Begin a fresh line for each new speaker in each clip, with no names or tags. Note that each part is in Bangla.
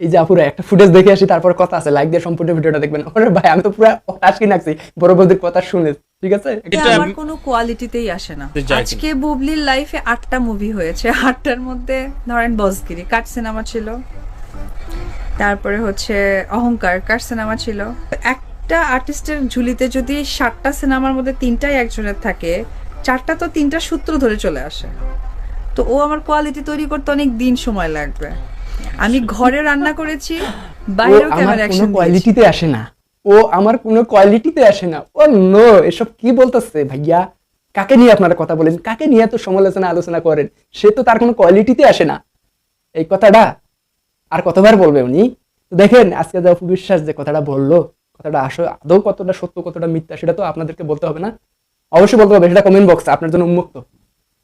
এই যে আপুরা একটা ফুটেজ দেখে আসি তারপর কথা আছে লাইক দিয়ে সম্পূর্ণ ভিডিওটা দেখবেন। ওরে ভাই আমি তো পুরো টাসকি নাকছি বড় বৌদির কথা শুনে ঠিক আছে?
এটা
আমার কোনো কোয়ালিটিতেই আসে না। আজকে বুবলির লাইফে আটটা মুভি হয়েছে। আটটার মধ্যে ধরেন বসগিরি কাট সিনেমা ছিল। তারপরে হচ্ছে অহংকার কার সিনেমা ছিল। একটা আর্টিস্টের ঝুলিতে যদি সাতটা সিনেমার মধ্যে তিনটাই একজনের থাকে চারটা তো তিনটা সূত্র ধরে চলে আসে। তো ও আমার কোয়ালিটি তৈরি করতে অনেক দিন সময় লাগবে। আমি ঘরে রান্না করেছি বাইরেও ক্যামেরা
কোনো
অ্যাকশন
কোয়ালিটিতে আসে না। ও আমার কোনো কোয়ালিটিতে আসে না। ও নো এসব কি বলতেছে? ভাইয়া কাকে নিয়ে আপনারা কথা বলেন? কাকে নিয়ে তো সমালোচনা আলোচনা করেন? সে তো তার কোনো কোয়ালিটিতে আসে না। এই কথাটা আর কতবার বলবে উনি? দেখেন আজকে যে অপু বিশ্বাস যে কথাটা বলল কথাটা আসলে আদৌ কতটা সত্য কতটা মিথ্যা সেটা তো আপনাদেরকে বলতে হবে না। অবশ্যই বলতে হবে সেটা কমেন্ট বক্সে আপনার জন্য উন্মুক্ত।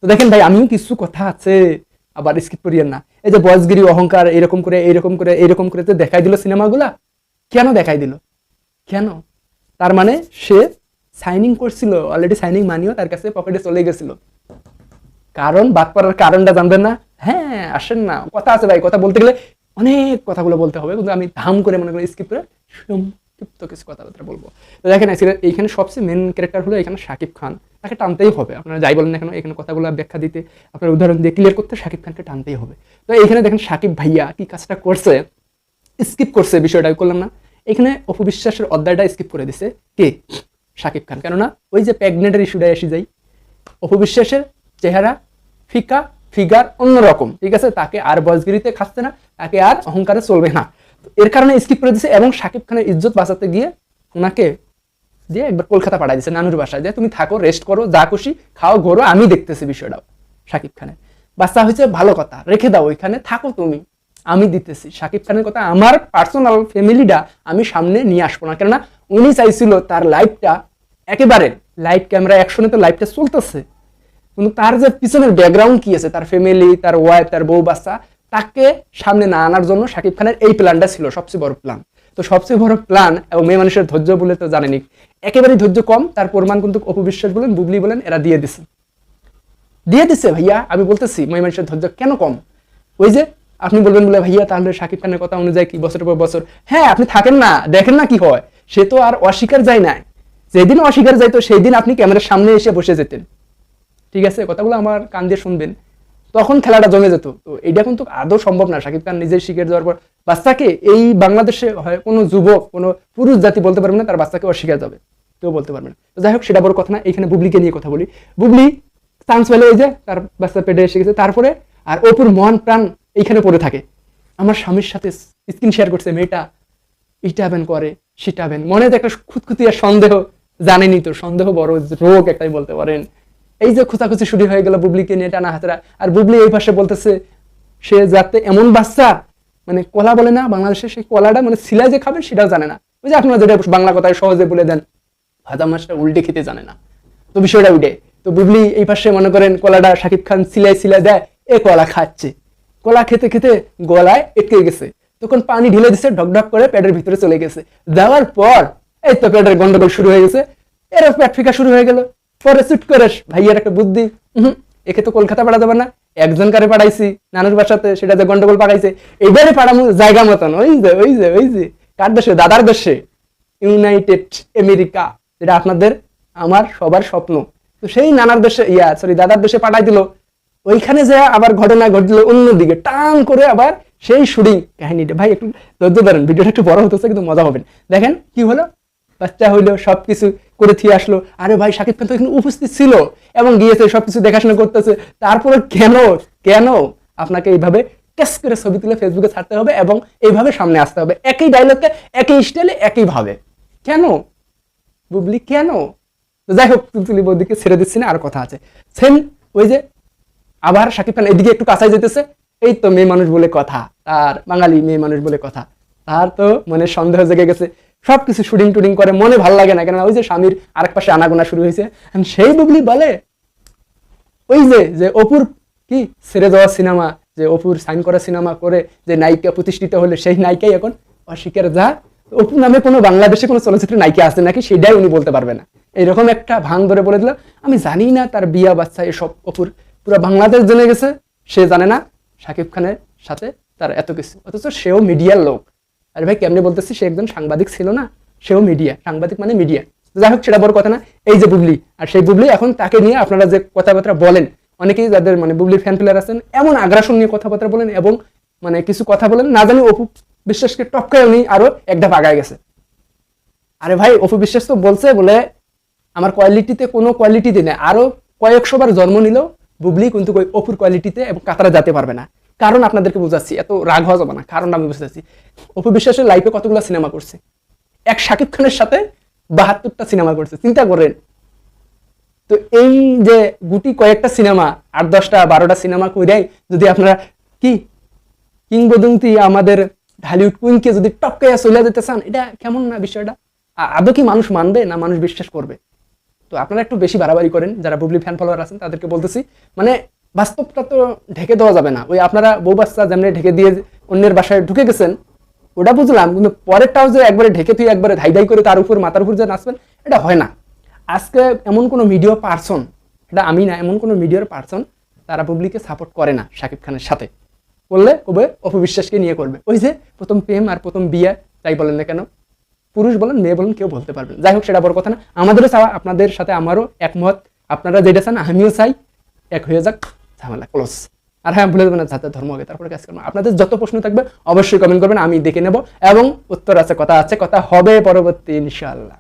তো দেখেন ভাই আমিও কিছু কথা আছে আবার স্কিপ করিয়েন না। এই যে বয়সগিরি অহংকার, এরকম করে এরকম করে এরকম করে যে দেখাই দিল সিনেমাগুলা? কেন দেখাই দিল? কেন? তার মানে সে সাইনিং করছিল অলরেডি সাইনিং মানিও তার কাছে পকেটে চলে গেছিল। কারণ বাদ পড়ার কারণটা জানবেন না? হ্যাঁ আসেন না। কথা আছে ভাই, কথা বলতে গেলে অনেক কথাগুলো বলতে হবে, কিন্তু আমি ধাম করে মনে করি স্কিপ করে সংক্ষিপ্ত কিছু কথাবার্তা বলব। তো দেখেন এইখানে সবচেয়ে মেন ক্যারেক্টার হলো এখানে শাকিব খান। তাকে টানতেই হবে। আপনারা যাই বলেন না কেন, এখানে কথাগুলো ব্যাখ্যা দিতে, আপনার উদাহরণ দিয়ে ক্লিয়ার করতে শাকিব খানকে টানতেই হবে। তো এইখানে দেখেন, শাকিব ভাইয়া কি কাজটা করছে? স্কিপ করছে, বিষয়টা করলাম না। এখানে অপবিশ্বাসের অধ্যায়টা স্কিপ করে দিছে। কে? শাকিব খান। কেননা ওই যে প্রেগনেন্টের ইস্যুটা এসে যাই, অপবিশ্বাসের চেহারা, ফিকা ফিগার অন্যরকম। ঠিক আছে? তাকে আর বয়সগিরিতে খাচ্ছে না, তাকে আর অহংকারে চলবে না। এর কারণে স্কিপ করে দিছে এবং শাকিব খানের ইজ্জত বাঁচাতে গিয়ে ওনাকে দিয়ে একবার কলকাতা পাঠাই দিছে নানুর বাসায়। দিয়ে তুমি থাকো রেস্ট করো, যা খুশি খাও, ঘোরো, আমি দেখতেছি বিষয়টাও শাকিব খানের। বাচ্চা হয়েছে ভালো কথা, রেখে দাও ওইখানে, থাকো তুমি, আমি দিতেছি। শাকিব খানের কথা আমার পার্সোনাল ফ্যামিলিটা আমি সামনে নিয়ে আসব না। কেননা উনি চাইছিল তার লাইফটা একেবারে লাইভ ক্যামেরা অ্যাকশনে তো লাইফটা চলতেছে। কিন্তু তার যে পিছনের ব্যাকগ্রাউন্ড কি আছে, তার ফ্যামিলি তার ওয়াইফ তার বউ, বাচ্চা তাকে সামনে না আনার জন্য শাকিব খানের এই প্ল্যানটা ছিল, সবচেয়ে বড় প্ল্যান তো সবচেয়ে বড় প্ল্যান এবং মেয়ে মানুষের ধৈর্য বলে তো জানেনি। একেবারেই ধৈর্য কম, তার প্রমাণ কিন্তু অপবিশ্বাস বলেন, বুবলি বলেন, এরা দিয়ে দিছে। দিয়ে দিছে, ভাইয়া, আমি বলতেছি, মেয়ে মানুষের ধৈর্য কেন কম? ওই যে আপনি বলবেন বলে, ভাইয়া, তাহলে শাকিব খানের কথা অনুযায়ী কি বছরের পর বছর? হ্যাঁ আপনি থাকেন না, দেখেন না কি হয়। সে তো আর অস্বীকার যায় না যেদিন অস্বীকার যাইতো সেই দিন আপনি ক্যামেরার সামনে এসে বসে যেতেন। ঠিক আছে, কথাগুলো আমার কান দিয়ে শুনবেন। তখন খেলাটা জমে যেত। তো এটা কিন্তু আদৌ সম্ভব না। শাকিব খান নিজে শিখে যাওয়ার পর বাচ্চাকে এই বাংলাদেশে হয় কোনো যুবক, কোনো পুরুষ জাতি বলতে পারবে না, তার বাচ্চাকে অস্বীকার যাবে। কেউ বলতে পারবে না। যাই হোক, সেটা বড় কথা না, এখানে বুবলিকে নিয়ে কথা বলি। বুবলি চান্স পেলে ওই যে তার বাচ্চা পেটে এসে গেছে। তারপরে আর অপুর মন প্রাণ এইখানে পড়ে থাকে। আমার স্বামীর সাথে স্ক্রিন শেয়ার করছে, মেয়েটা ইটা হ্যাবেন করে, সেটা হ্যাবেন মনে একটা খুঁতখুতি আর সন্দেহ। জানেনি তো, সন্দেহ বড় রোগ একটাই বলতে পারেন। এই যে খোঁচাখুচি শুরু হয়ে গেল বুবলিকে নিয়ে টানা হাতরা। আর বুবলি এই পাশে বলতেছে, সে যাতে এমন বাচ্চা মানে কলা বলে না, বাংলাদেশে সেই কলাটা মানে সিলাই যে খাবে সেটাও জানে না। ওই যে আপনারা যেটা বাংলা কথায় সহজে বলে দেন, ভাজা মাছটা উল্টে খেতে জানে না। তো বিষয়টা উঠে, তো বুবলি এই পাশে মনে করেন কলাটা শাকিব খান সিলাই সিলাই দেয়, এ কলা খাচ্ছে। কলা খেতে খেতে গলায় এটকে গেছে। তখন পানি ঢেলে দিছে ঢকঢক করে পেটের ভিতরে চলে গেছে। দেওয়ার পর, এই তো পেটের গন্ডগোল শুরু হয়ে গেছে। এর পেট ফিকা শুরু হয়ে গেল। পরে চুট করে ভাইয়ের একটা বুদ্ধি। একে তো কলকাতা পাঠা যাবে না। একজন কারে পাঠাইছি নানুর বাসাতে, সেটা যে গন্ডগোল পাঠাইছে এইবারে পাঠামু জায়গা মতন। ওই যে ওই যে ওই যে। কার দেশে? দাদার দেশে। ইউনাইটেড আমেরিকা, যেটা আপনাদের আমার সবার স্বপ্ন। তো সেই নানার দেশে, ইয়া সরি দাদার দেশে পাঠাই দিল। ওইখানে যে আবার ঘটনা ঘটলো অন্যদিকে, টান করে আবার সেই শুটিং কাহিনীটা। ভাই, একটু ধৈর্য ধরেন, ভিডিওটা একটু বড় হতেছে কিন্তু মজা হবেন দেখেন কি হলো? বাচ্চা হইল সবকিছু। করে থিয়ে আসলো। আরে ভাই, শাকিব খান তো এখানে উপস্থিত ছিল এবং গিয়েছে, সবকিছু দেখাশোনা করতেছে। তারপরে কেন কেন আপনাকে এইভাবে কেস করে ছবি তুলে ফেসবুকে ছাড়তে হবে এবং এইভাবে সামনে আসতে হবে? একই ডায়লগকে একই স্টাইলে একই ভাবে কেন? বুবলি, কেন? তো যাই হোক, তুলতুলি বৌদিকে ছেড়ে দিচ্ছি না, আর কথা আছে। সেম ওই যে, আবার শাকিব খান এদিকে একটু কাছাই যেতেছে। এই তো মেয়ে মানুষ বলে কথা, তার বাঙালি মেয়ে মানুষ বলে কথা। তার তো মনে সন্দেহ জেগে গেছে। সবকিছু শুটিং টুটিং করে, মনে ভালো লাগে না কেন ওই যে স্বামীর আরেক পাশে আনাগোনা শুরু হয়েছে। সেই বুবলি বলে, ওই যে যে অপুর কি ছেড়ে যাওয়া সিনেমা, যে অপুর সাইন করা সিনেমা করে যে নায়িকা প্রতিষ্ঠিত হলে সেই নায়িকাই এখন অস্বীকার যা। অপু নামে কোনো বাংলাদেশে কোনো চলচ্চিত্র নায়িকা আছে নাকি? সেটাই উনি বলতে পারবে না। এইরকম একটা ভাঙ ধরে বলে দিল। আমি জানি না তার বিয়া বাচ্চা এসব অপুর। পুরো বাংলাদেশ জেনে গেছে, সে জানে না শাকিব খানের সাথে তার এত কিছু। অথচ সেও মিডিয়ার লোক। আরে ভাই, কেমনি বলতেছি? সে একজন সাংবাদিক ছিল না, সেও মিডিয়া সাংবাদিক মানে মিডিয়া যাই হোক, সেটা বড় কথা না। এই যে বুবলি, আর সেই বুবলি এখন তাকে নিয়ে আপনারা যে কথাবার্তা বলেন, অনেকেই যাদের মানে বুবলির ফ্যান প্লেয়ার আছেন, এমন আগ্রাসন নিয়ে কথাবার্তা বলেন এবং মানে কিছু কথা বলেন, না জানি অপু বিশ্বাসকে টপকায় উনি আরও এক ধাপ আগায় গেছে। আরে ভাই, অপু বিশ্বাস তো বলছে বলে, আমার কোয়ালিটিতে কোনো কোয়ালিটিতে নেই। আরও কয়েকশো বার জন্ম নিলেও বুবলি কিন্তু অপুর কোয়ালিটিতে এবং কাতারা যেতে পারবে না। কারণ আপনাদেরকে বুঝাচ্ছি, এত রাগ হওয়া যাবে না, কারণ আমি বুঝতেছি অপু বিশ্বাসের লাইফে কতগুলো সিনেমা করছে? এক শাকিব খানের সাথে বাহাত্তরটা সিনেমা করছে, চিন্তা করেন। তো এই যে গুটি কয়েকটা সিনেমা আট দশটা, বারোটা সিনেমা কইরাই যদি আপনারা কি কিংবদন্তি আমাদের ঢালিউড কুইনকে যদি টপকাইয়া চলে যেতে চান, এটা কেমন না বিষয়টা? আদৌ কি মানুষ মানবে না মানুষ বিশ্বাস করবে? তো আপনারা একটু বেশি বাড়াবাড়ি করেন, যারা বুবলি ফ্যান ফলোয়ার আছেন তাদেরকে বলতেছি মানে বাস্তবটা তো ঢেকে দেওয়া যাবে না। ওই আপনারা বউ বাচ্চা যেমনি ঢেকে দিয়ে অন্যের বাসায় ঢুকে গেছেন, ওটা বুঝলাম, কিন্তু পরেরটাও যে একবারে ঢেকে তুই একবারে ধাই ধাই করে তার উপর, মাথার উপর যে নাচবেন, এটা হয় না। আজকে এমন কোনো মিডিয়া পার্সন এটা আমি না, এমন কোনো মিডিয়ার পার্সন তারা পাবলিককে সাপোর্ট করে না শাকিব খানের সাথে। করলে কবে? অপবিশ্বাসকে নিয়ে করবে। ওই যে প্রথম প্রেম আর প্রথম বিয়ে, তাই বলেন না কেন? পুরুষ বলেন, মেয়ে বলেন, কেউ বলতে পারবেন যাই হোক, সেটা বড় কথা না। আমাদেরও চাওয়া, আপনাদের সাথে আমারও একমত। আপনারা যেটা চান, আমিও চাই। এক হয়ে যাক। ঝামেলা ক্লোজ আর হ্যাঁ ভুলে দেবেন যাতে ধর্ম হবে তারপরে কাজ করব আপনাদের যত প্রশ্ন থাকবে, অবশ্যই কমেন্ট করবেন, আমি দেখে নেব এবং উত্তর আছে, কথা আছে, কথা হবে পরবর্তী, ইনশাআল্লাহ।